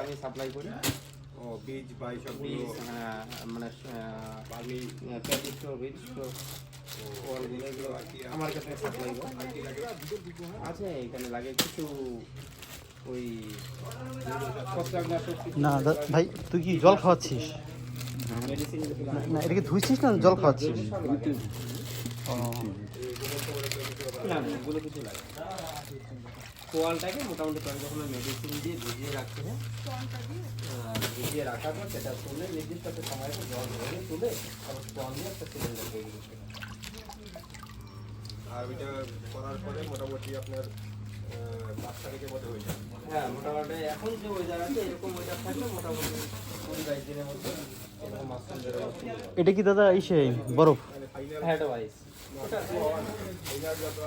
আমি সাপ্লাই করি। ও বীজ বা এইসবগুলো হ্যাঁ, মানে বালি? প্যাকেট স্টোর বীজ স্টোর ওয়ালগুলো আমার কাছে সাপ্লাই আছে এখানে লাগে কিছু ওই না ভাই তুই কি জল খাওয়াচ্ছিস? মেডিসিন না এটাকে ধুইছিস না জল খাওয়াচ্ছিস? না কিছু লাগে। কোয়ালটাকে মোটামুটি যখন মেডিসিন দিয়ে রাখতে হয় ভিজিয়ে রাখার পর সেটা তুলে নির্দিষ্ট একটা সময় পর জল ধরে তুলে তারপর কোয়াল দিয়ে একটা সিলিন্ডার তৈরি করতে আর ওইটা করার পরে মোটামুটি আপনার পাঁচ তারিখের মধ্যে হয়ে যাবে। হ্যাঁ মোটামুটি এখন যে ওয়েদার আছে এরকম ওয়েদার থাকলে মোটামুটি কুড়ি বাইশ দিনের মধ্যে এটা কি দাদা ইসে বরফ? মানে হ্যাঁ ওটা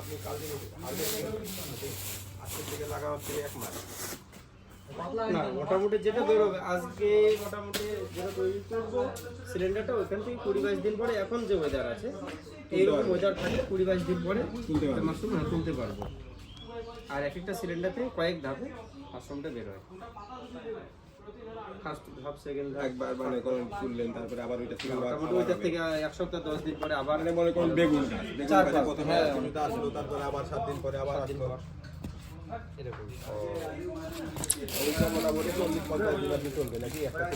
আপনি কাল দিন আজকের থেকে লাগানোর থেকে এক মাস। না মোটামুটি যেটা বেরোবে আজকে মোটামুটি যেটা তৈরি করব সিলিন্ডারটা ওইখান থেকে কুড়ি বাইশ দিন পরে এখন যে ওয়েদার আছে এইরকম ওয়েদার থাকলে কুড়ি বাইশ দিন পরে তুলতে পারব। মাশরুম হ্যাঁ তুলতে পারব। আর এক একটা সিলিন্ডার থেকে কয়েক ধাপে মাশরুমটা বেরোয় ফার্স্ট ধাপ সেকেন্ড ধাপ একবার মানে করেন তুললেন তারপরে আবার ওইটা তুলে মোটামুটি ওইটার থেকে এক সপ্তাহ দশ দিন পরে আবার মানে মনে করুন বেগুন চার পাঁচ, প্রথমে হ্যাঁ। আসলো তারপরে আবার সাত দিন পরে আবার আসলো। এরকম মোটামুটি চল্লিশ পঞ্চাশ